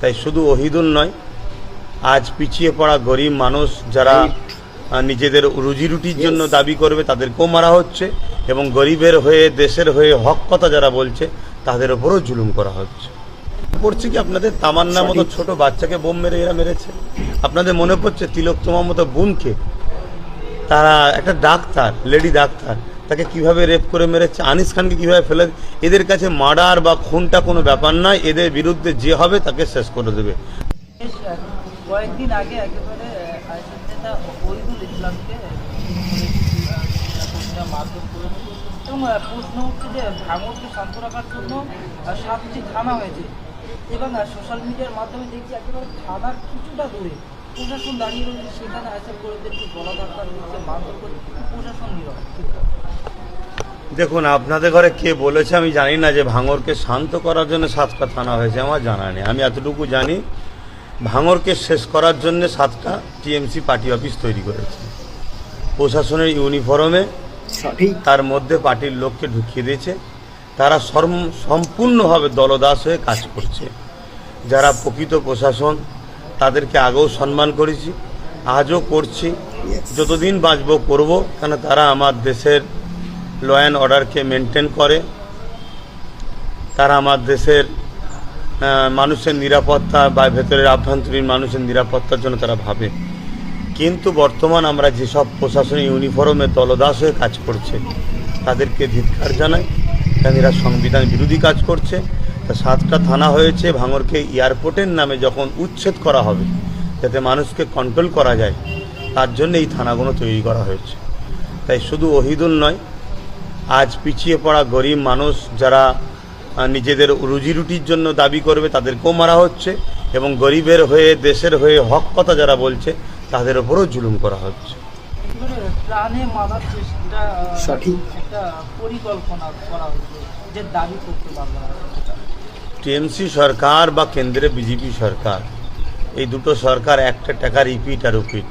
তাই শুধু ওহিদুল নয় আজ পিছিয়ে পড়া গরিব মানুষ যারা নিজেদের রুজি রুটির জন্য দাবি করবে তাদেরকেও মারা হচ্ছে এবং গরিবের হয়ে দেশের হয়ে হক কথা যারা বলছে তাদের ওপরও জুলুম করা হচ্ছে। পড়ছে কি আপনাদের তামান্নার মতো ছোট বাচ্চাকে বোম মেরে এরা মেরেছে? আপনাদের মনে পড়ছে তিলক তোমার মতো বোনকে? তারা একটা ডাক্তার লেডি ডাক্তার তাকে কীভাবে রেপ করে মেরেছে, আনিস খানকে কীভাবে ফেলে এদের কাছে মার্ডার বা খুনটা কোনো ব্যাপার নয় এদের বিরুদ্ধে যে হবে তাকে শেষ করে দেবে। সাতটি থানা হয়েছে। এবং সোশ্যাল মিডিয়ার মাধ্যমে দেখছি একেবারে থানার কিছুটা দূরে প্রশাসন দাঁড়িয়ে রয়েছে সেখানে ধাক্কা দিচ্ছে মারধর করছে প্রশাসন নীরব দেখুন আপনাদের ঘরে কে বলেছে আমি জানি না যে ভাঙরকে শান্ত করার জন্য সাতটা থানা হয়েছে আমার জানা নেই। আমি এতটুকু জানি ভাঙরকে শেষ করার জন্য সাতটা টিএমসি পার্টি অফিস তৈরি করেছে। প্রশাসনের ইউনিফর্মে তার মধ্যে পার্টির লোককে ঢুকিয়ে দিয়েছে। তারা সম্পূর্ণভাবে দলদাস হয়ে কাজ করছে। যারা প্রকৃত প্রশাসন তাদেরকে আগেও সম্মান করেছি আজও করছি। যতদিন বাঁচবো করব কেন তারা আমার দেশের ল অ্যান্ড অর্ডারকে মেনটেন করে। তারা আমার দেশের মানুষের নিরাপত্তা বা ভেতরের আভ্যন্তরীণ মানুষের নিরাপত্তার জন্য তারা ভাবে। কিন্তু বর্তমান আমরা যেসব প্রশাসনিক ইউনিফর্মে দলদাস হয়ে কাজ করছে তাদেরকে ধিক্কার জানাই কারণ এরা সংবিধান বিরোধী কাজ করছে। তা সাতটা থানা হয়েছে ভাঙরকে এয়ারপোর্টের নামে যখন উচ্ছেদ করা হবে যাতে মানুষকে কন্ট্রোল করা যায় তার জন্য এই থানাগুলো তৈরি করা হয়েছে। তাই শুধু ওহিদুল নয় আজ পিছিয়ে পড়া গরিব মানুষ যারা নিজেদের রুজি রুটির জন্য দাবি করবে তাদেরকেও মারা হচ্ছে এবং গরিবের হয়ে দেশের হয়ে হক কথা যারা বলছে তাদের ওপরও জুলুম করা হচ্ছে। প্রাণে মারার চেষ্টা সঠিক। একটা পরিকল্পনা করা হচ্ছে যে দাবি করতে পারবে টিএমসি সরকার বা কেন্দ্রে বিজেপি সরকার, এই দুটো সরকার একটা টাকা রিপিট আর রিপিট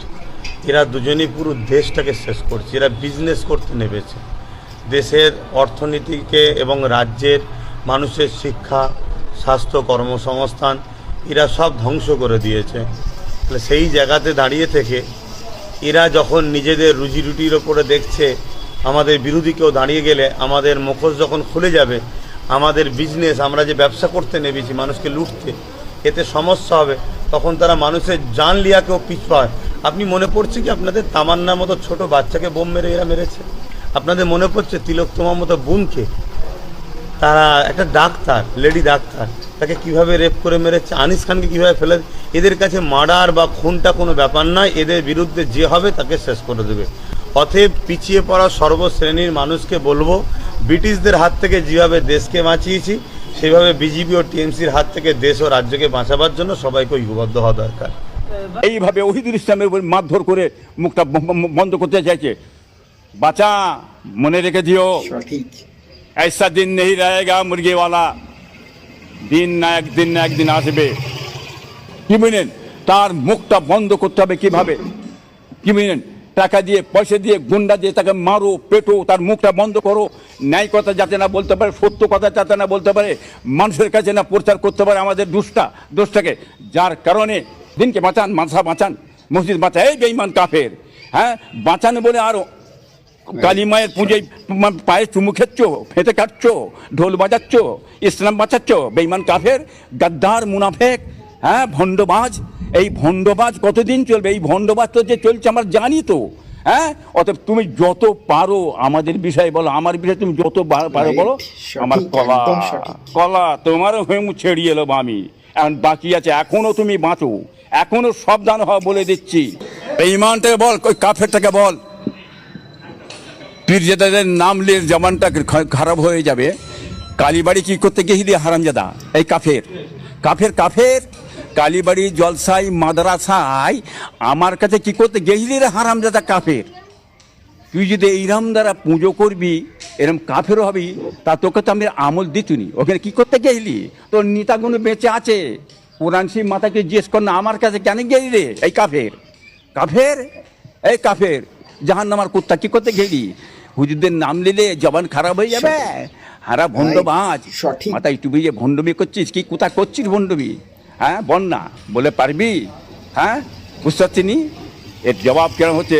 এরা দুজনেই পুরো দেশটাকে শেষ করছে, এরা বিজনেস করতে নেমেছে। দেশের অর্থনীতিকে এবং রাজ্যের মানুষের শিক্ষা, স্বাস্থ্য, কর্মসংস্থান, এরা সব ধ্বংস করে দিয়েছে। তাহলে সেই জায়গাতে দাঁড়িয়ে থেকে এরা যখন নিজেদের রুজি রুটির ওপরে দেখছে, আমাদের বিরোধী কেউ দাঁড়িয়ে গেলে আমাদের মুখোশ যখন খুলে যাবে আমাদের বিজনেস আমরা যে ব্যবসা করতে নেবেছি মানুষকে লুটতে এতে সমস্যা হবে, তখন তারা মানুষের জান লিয়াকেও পিছপায় আপনি মনে পড়ছে কি আপনাদের তামান্নার মতো ছোট বাচ্চাকে বোম মেরে এরা মেরেছে? আপনাদের মনে পড়ছে তিলক তোমার মতো বোনকে? তারা একটা ডাক্তার লেডি ডাক্তার, তাকে কীভাবে রেপ করে মেরেছে? আনিস খানকে কীভাবে ফেলে এদের কাছে মার্ডার বা খুনটা কোনো ব্যাপার নয়, এদের বিরুদ্ধে যে হবে তাকে শেষ করে দেবে। অতএব পিছিয়ে পড়া সর্বশ্রেণীর মানুষকে বলব ব্রিটিশদের হাত থেকে যেভাবে দেশকে বাঁচিয়েছি সেভাবে বিজেপি ও টিএমসির হাত থেকে দেশ ও রাজ্যকে বাঁচাবার জন্য সবাইকে ঐক্যবদ্ধ হওয়া দরকার এইভাবে ওহিদুল ইসলামের উপর মারধর করে মুখটা ব- ব- বন্ধ করতে চাইছে বাঁচা মনে রেখে দিও সঠিক ऐसा दिन नहीं रहेगा मुर्गे वाला দিন না একদিন না একদিন আসবে কি বুঝলেন তার মুখটা বন্ধ করতে হবে কিভাবে কি বুঝলেন টাকা দিয়ে, পয়সা দিয়ে গুন্ডা দিয়ে তাকে মারো, পেটো, তার মুখটা বন্ধ করো, ন্যায় কথা যাতে না বলতে পারে, সত্য কথা যাতে না বলতে পারে, মানুষের কাছে না প্রচার করতে পারে আমাদের দুষ্টা, দোষটাকে। যার কারণে দিনকে বাঁচান, মাথা বাঁচান, মসজিদ বাঁচা এই বেইমান কাফের হ্যাঁ? বাঁচান বলে আরও কালী মায়ের পুজোয় পায়ে চুমু খেচ্ছ ফেঁতে কাটছ, ঢোল বাজাচ্ছ, ইসলাম বাঁচাচ্ছ। বেইমান কাফের, গাদ্দার, মুনাফেক হ্যাঁ? ভণ্ডবাজ এই ভণ্ডবাজ কতদিন চলবে? এই ভণ্ডবাজ তো যে চলছে আমরা জানি তো। হ্যাঁ? অতএব তুমি যত পারো আমাদের বিষয়ে বলো আমার বিষয়ে তুমি যত পারো বলো আমার কলা কলা তোমারও হয়ে ছেড়িয়ে এলো আমি এখন বাকি আছে এখনও তুমি বাঁচো। এখনও সাবধান হওয়া বলে দিচ্ছি। বেইমানটাকে বল ওই কাফেরটাকে বল। পীরজাদাদের নাম নিয়ে জমানটা খারাপ হয়ে যাবে। কালীবাড়ি কি করতে গেছিলি হারামজাদা? এই কাফের। কাফের কাফের। কালীবাড়ি জলসাই মাদ্রাসায় আমার কাছে কি করতে গেছিলি রে হারামজাদা কাফের? তুই যদি এইরাম দ্বারা পুজো করবি এরম কাফেরও হবি তা তোকে তো আমি আমল দিতুনি। ওখানে কি করতে গেলি তোর নেতাগুলো বেঁচে আছে। কোরআন শিব মাতাকে জিজ্ঞেস কর না আমার কাছে কেন গেলি রে? এই কাফের। কাফের? এই কাফের। জাহান নামার কুত্তা কি করতে গেলি? হুজুরদের নাম নিলে জবান খারাপ হয়ে যাবে। হারা ভণ্ডবাজ সঠিক। মাথায় টুপি যে ভণ্ডমি করছিস কি কোথা করছিস ভণ্ডমি? হ্যাঁ বন্যা, বলে পারবি? হ্যাঁ বুঝতে পারছি নি এর জবাব কেন হচ্ছে?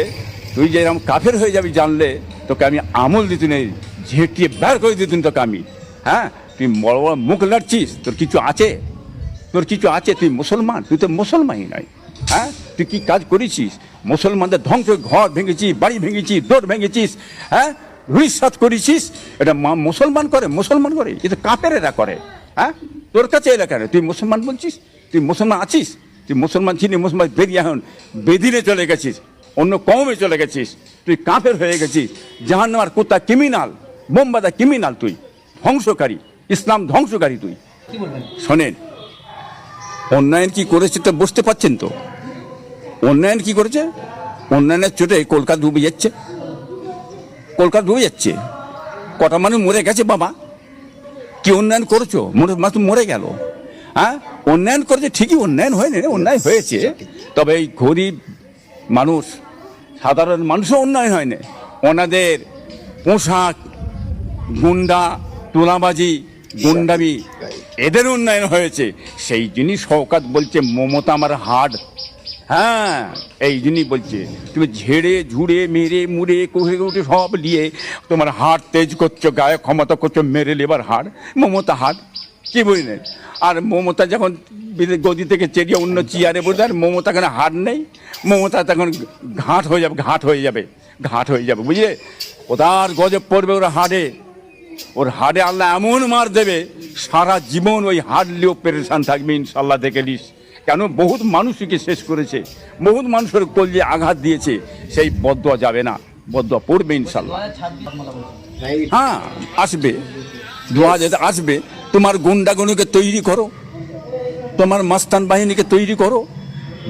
তুই যে এরকম কাফের হয়ে যাবি জানলে, তোকে আমি আমল দিতে নেই, ঝেঁটিয়ে বের করে দিতেন তোকে আমি। হ্যাঁ তুই বড় বড় মুখ লড়ছিস তোর কিছু আছে? তোর কিছু আছে? তুই মুসলমান, তুই তো মুসলমানই নয়। হ্যাঁ তুই কি কাজ করেছিস? মুসলমানদের ধ্বংস ঘর ভেঙেছিস বাড়ি ভেঙেছিস দোর ভেঙেছিস হ্যাঁ? হুইসাত করেছিস? এটা মুসলমান করে মুসলমান করে এটা কাপের এরা করে। হ্যাঁ? তোর কাছে এলাকা তুই মুসলমান বলছিস? তুই মুসলমান আছিস? তুই মুসলমান ছিলি মুসলমান বেরিয়ে এখন বেদিনে চলে গেছিস অন্য কমে চলে গেছিস তুই কাপের হয়ে গেছিস জাহান্নামার কুত্তা কিমিনাল বোম্বাদা কিমিনাল তুই ধ্বংসকারী ইসলাম ধ্বংসকারী তুই। শোনেন অন্যায়ন কি করেছে তো বুঝতে পারছেন তো? অন্যায়ন কি করেছে? অন্যায়নের চোটে কলকাতা ডুবে যাচ্ছে। কলকাতা ডুবে যাচ্ছে। কটা মানুষ মরে গেছে বাবা? কি উন্নয়ন করেছ? মরে মানুষ মরে গেল। হ্যাঁ? উন্নয়ন করেছে ঠিকই উন্নয়ন হয়নি উন্নয়ন হয়েছে। তবে এই গরিব মানুষ সাধারণ মানুষও উন্নয়ন হয়নি। ওনাদের পোশাক গুন্ডা তোলাবাজি গুন্ডামি এদের উন্নয়ন হয়েছে। সেই জিনিস শওকাত বলছে মমতা আমার হাড হ্যাঁ এই জিনিস বলছে, তুমি ঝেড়ে, ঝুড়ে, মেরে, মুড়ে কোহে উঠে সব নিয়ে তোমার হাড় তেজ করছ, গায়ে ক্ষমতা করছ, মেরে লেবার হাড়, মমতা হাড়, কি বুঝলেন আর মমতা যখন গদি থেকে চেরিয়ে অন্য চেয়ারে বসে আর মমতা কেন হাড় নেই? মমতা তখন ঘাট হয়ে যাবে, ঘাট হয়ে যাবে, ঘাট হয়ে যাবে, বুঝলে? ওদার গজব পড়বে ওর হাড়ে ওর হাড়ে আল্লাহ এমন মার দেবে, সারা জীবন ওই হাড় লিয়েও পেরেশান থাকবে, ইনশাল্লাহ দেখে নিস। কেন? বহুত মানুষকে শেষ করেছে। বহুত মানুষের কলজে আঘাত দিয়েছে সেই বদয়া যাবে না। বদয়া পড়বে ইনশাল্লাহ হ্যাঁ আসবে। দু হাজার আসবে। তোমার গুন্ডাগুলোকে তৈরি করো। তোমার মাস্তান বাহিনীকে তৈরি করো।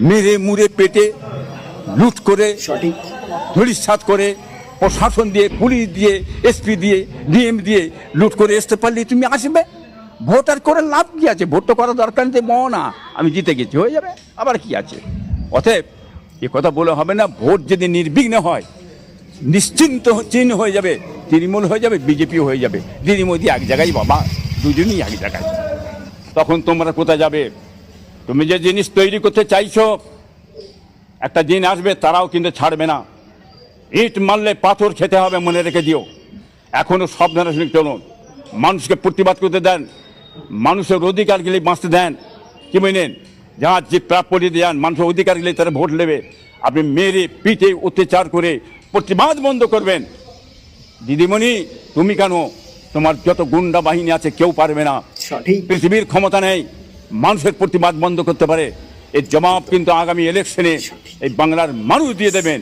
মেরে মুড়ে পেটে লুট করে সঠিক। ধরিসাত করে প্রশাসন দিয়ে পুলিশ দিয়ে এসপি দিয়ে ডিএম দিয়ে লুট করে আসতে পারলে তুমি আসবে। ভোট আর করে লাভ কি আছে? ভোট তো করার দরকার নেই না আমি জিতে গেছি, হয়ে যাবে। আবার কি আছে? অতএব এ কথা বলে হবে না, ভোট যদি নির্বিঘ্ন হয়, নিশ্চিন্ত চিহ্ন হয়ে যাবে, তৃণমূল হয়ে যাবে বিজেপি হয়ে যাবে। মোদি এক জায়গায়, বাবা দুজনই এক জায়গায়। তখন তোমরা কোথায় যাবে? তুমি যে জিনিস তৈরি করতে চাইছো, একটা দিন আসবে, তারাও কিন্তু ছাড়বে না। ইট মারলে পাথর খেতে হবে, মনে রেখে দিও। এখনও সাবধানে চলুন মানুষকে প্রতিবাদ করতে দেন। মানুষের অধিকার গেলে বাঁচতে দেন। কি বুঝলেন যার যে প্রাপ্য দেন মানুষের অধিকার গেলে তারা ভোট নেবে। আপনি মেরে পিঠে অত্যাচার করে প্রতিবাদ বন্ধ করবেন। দিদিমণি তুমি কেন? তোমার যত গুন্ডা বাহিনী আছে কেউ পারবে না। পৃথিবীর ক্ষমতা নেই। মানুষের প্রতিবাদ বন্ধ করতে পারে। এর জবাব কিন্তু আগামী ইলেকশনে এই বাংলার মানুষ দিয়ে দেবেন।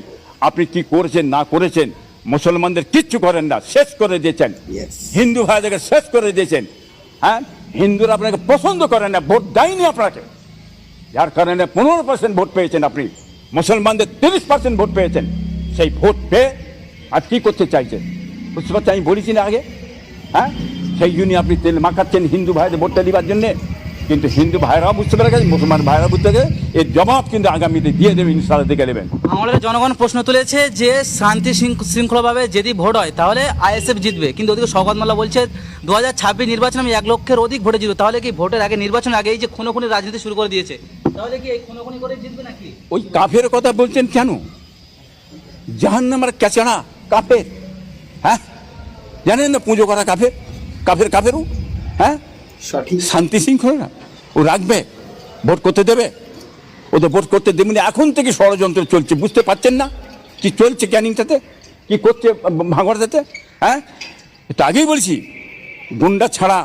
আপনি কি করেছেন না করেছেন মুসলমানদের কিচ্ছু করেন না। শেষ করে দিয়েছেন. হিন্দু ভাইদেরকে শেষ করে দিয়েছেন। হ্যাঁ? হিন্দুরা আপনাকে পছন্দ করে না, ভোট দেয়নি আপনাকে। যার কারণে পনেরো পার্সেন্ট ভোট পেয়েছেন আপনি, মুসলমানদের তিরিশ পার্সেন্ট ভোট পেয়েছেন। সেই ভোট পেয়ে আর কি করতে চাইছেন? বুঝতে পারছি আমি বলেছি না আগে? হ্যাঁ? সেই জন্য আপনি তেল মাখাচ্ছেন হিন্দু ভাইদের ভোটটা দেওয়ার জন্যে। কিন্তু হিন্দু ভাইরাও বুঝতে পেরে গেছে মুসলমান ভাইরা বুঝতে গেছে এর জবাব কিন্তু আগামীতে দিয়ে দেবে ইনশাল্লাহ দেখে নেবেন। আমাদের জনগণ প্রশ্ন তুলেছে যে শান্তি শৃঙ্খ- শৃঙ্খলাভাবে যদি ভোট হয় তাহলে আইএসএফ জিতবে। কিন্তু ওদিকে শওকত মোল্লা বলছে দু হাজার ছাব্বিশ নির্বাচনে আমি এক লক্ষের অধিক ভোটে জিতবো। তাহলে কি ভোটের আগে নির্বাচনের আগেই যে খুনো খুনি রাজনীতি শুরু করে দিয়েছে তাহলে কি এই খুনো খুনি করে জিতবে নাকি? ওই কাফের কথা বলছেন কেন? জাহান্নামার ক্যাচাড়া কাফের হ্যাঁ? জানেন না পুজো করা কাফের? কাফের কাফেরও হ্যাঁ? সঠিক। শান্তি শৃঙ্খলা, ও রাখবে, ভোট করতে দেবে। ও তো ভোট করতে দেবে। এখন থেকে ষড়যন্ত্র চলছে, বুঝতে পারছেন না? কি চলছে ক্যানিংটাতে? কি করছে ভাঙড়াতে হ্যাঁ? এটা আগেই বলছি, গুন্ডা ছাড়া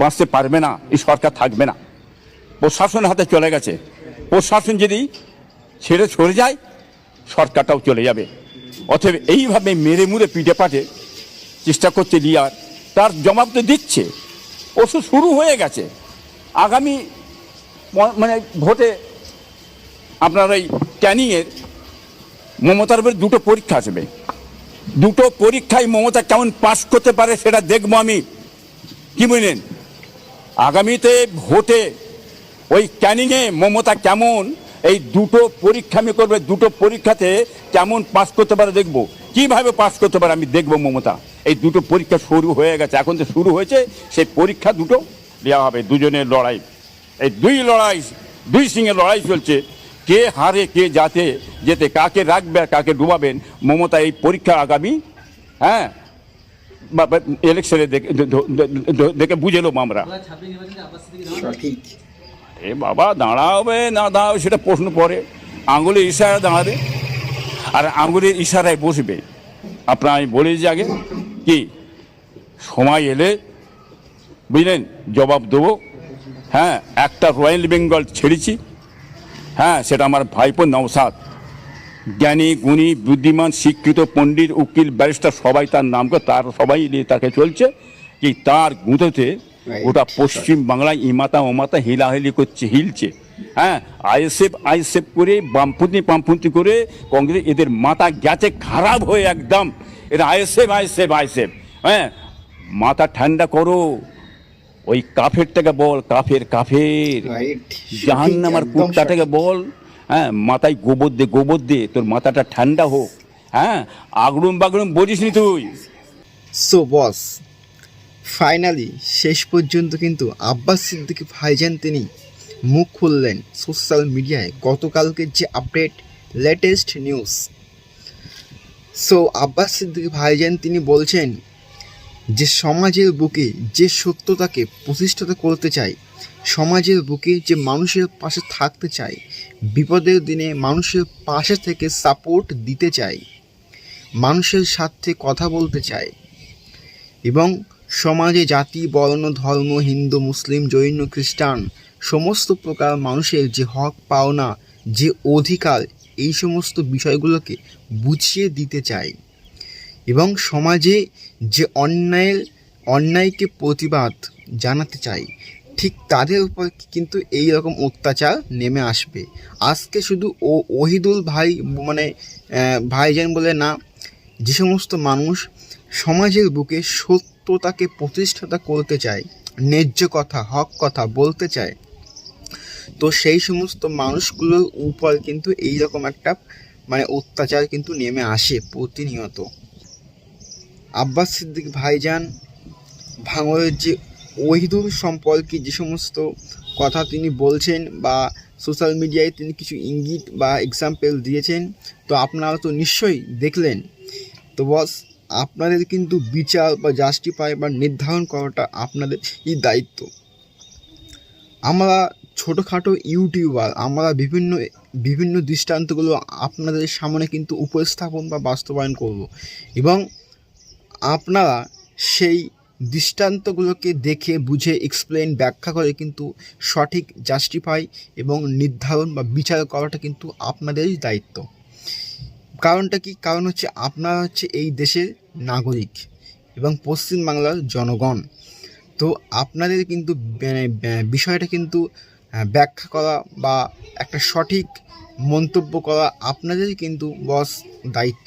বাঁচতে পারবে না, এই সরকার থাকবে না। প্রশাসনের হাতে চলে গেছে। প্রশাসন যদি ছেড়ে সরে যায়, সরকারটাও চলে যাবে। অতএব এইভাবে মেরে মুড়ে পিঠে পাঠে চেষ্টা করছে লিয়ার। তার জবাব তো দিচ্ছে। ওষুধ শুরু হয়ে গেছে। আগামী মানে ভোটে আপনার ওই ক্যানিংয়ের মমতার উপরে দুটো পরীক্ষা আসবে। দুটো পরীক্ষায় মমতা কেমন পাশ করতে পারে সেটা দেখব আমি। কি বুঝলেন আগামীতে ভোটে ওই ক্যানিংয়ে মমতা কেমন, এই দুটো পরীক্ষা আমি করবে, দুটো পরীক্ষাতে কেমন পাশ করতে পারে দেখব। কীভাবে পাশ করতে পারে আমি দেখব মমতা? এই দুটো পরীক্ষা শুরু হয়ে গেছে। এখন যে শুরু হয়েছে সেই পরীক্ষা দুটো দেওয়া হবে দুজনের লড়াই। এই দুই লড়াই দুই সিংহের লড়াই চলছে। কে হারে কে যাতে যেতে কাকে রাখবে আর কাকে ডুবাবেন মমতা এই পরীক্ষা আগামী হ্যাঁ? ইলেকশনে দেখে দ- দ- দ- দেখে বুঝে নেব আমরা। এ বাবা দাঁড়াবে না দাঁড়াবে সেটা প্রশ্ন পড়ে। আঙুলের ইশারা দাঁড়াবে। আর আঙুলের ইশারায় বসবে। আপনার আমি বলেছি আগে কি? সময় এলে বুঝলেন জবাব দেবো। হ্যাঁ একটা রয়্যাল বেঙ্গল ছেড়েছি। হ্যাঁ সেটা আমার ভাইপো নওসাদ। জ্ঞানী গুণী বুদ্ধিমান শিক্ষিত পণ্ডিত উকিল ব্যারিস্টার সবাই তার নাম করে তার সবাই নিয়ে তাকে চলছে। কি তার গুঁতোতে ওটা পশ্চিম বাংলায় ইমাতা ওমাতা হিলাহিলি করছে হিলছে। হ্যাঁ আইএসএফ আইএসএফ করে বামপন্থী বামপন্থী করে কংগ্রেস এদের মাথা গেছে খারাপ হয়ে একদম। এরা আইএসএফ আইএসএফ আইএসএফ হ্যাঁ? মাথা ঠান্ডা করো। ওই কাফেরটাকে বল কাফের কাফের। জাহান্নামার কুত্তাটাকে বল। হ্যাঁ? মাথায় গোবর দে গোবর দে তোর মাথাটা ঠান্ডা হোক। হ্যাঁ? আগড়ুম বাগড়ুম বলিস নি তুই। সো বস ফাইনালি শেষ পর্যন্ত কিন্তু আব্বাস সিদ্দিকী ভাইজান তিনি মুখ খুললেন সোশ্যাল মিডিয়ায় গতকালকের যে update latest news so Abbas Siddiqui ভাইজান তিনি বলছেন যে সমাজের বুকে যে সত্যতাকে প্রতিষ্ঠিত করতে চাই সমাজের বুকে যে মানুষের পাশে থাকতে চাই বিপদের দিনে মানুষের পাশে থেকে সাপোর্ট দিতে চাই মানুষের সাথে কথা বলতে চায় এবং সমাজে জাতি, বর্ণ, ধর্ম, হিন্দু, মুসলিম, জৈন, খ্রিস্টান, সমস্ত প্রকার মানুষের যে হক, পাওনা, যে অধিকার এই সমস্ত বিষয়গুলোকে বুঝিয়ে দিতে চায় এবং সমাজে যে অন্যায়ের, অন্যায়কে প্রতিবাদ জানাতে চাই, ঠিক তাদের উপর কিন্তু এই রকম অত্যাচার নেমে আসবে। আজকে শুধু ও, ওহিদুল ভাই মানে ভাইজান বলে না, যে সমস্ত মানুষ সমাজের বুকে সত্যতাকে প্রতিষ্ঠাতা করতে চায়, ন্যায্য কথা, হক কথা বলতে চায় তো সেই সমস্ত মানুষগুলোর উপর কিন্তু এই রকম একটা মানে অত্যাচার কিন্তু নেমে আসে প্রতিনিয়ত। আব্বাস সিদ্দিক ভাইজান, ভাঙরের যে ওহিদুল সম্পর্কে যে সমস্ত কথা তিনি বলছেন বা সোশ্যাল মিডিয়ায় তিনি কিছু ইঙ্গিত বা এক্সাম্পল দিয়েছেন, তো আপনারা তো নিশ্চয়ই দেখলেন। তো বস, আপনাদের কিন্তু বিচার বা জাস্টিফাই বা নির্ধারণ করাটা আপনাদের এই দায়িত্ব। আমরা ছোটোখাটো ইউটিউবার আমরা বিভিন্ন বিভিন্ন দৃষ্টান্তগুলো আপনাদের সামনে কিন্তু উপস্থাপন বা বাস্তবায়ন করব। এবং আপনারা সেই দৃষ্টান্তগুলোকে দেখে বুঝে এক্সপ্লেন ব্যাখ্যা করে কিন্তু সঠিক জাস্টিফাই এবং নির্ধারণ বা বিচার করাটা কিন্তু আপনাদেরই দায়িত্ব। কারণটা কি? কারণ হচ্ছে আপনারা হচ্ছে এই দেশের নাগরিক এবং পশ্চিমবাংলার জনগণ। তো আপনাদের কিন্তু মানে, বিষয়টা কিন্তু ব্যাখ্যা করা বা একটা সঠিক মন্তব্য করা আপনাদেরই কিন্তু বস দায়িত্ব।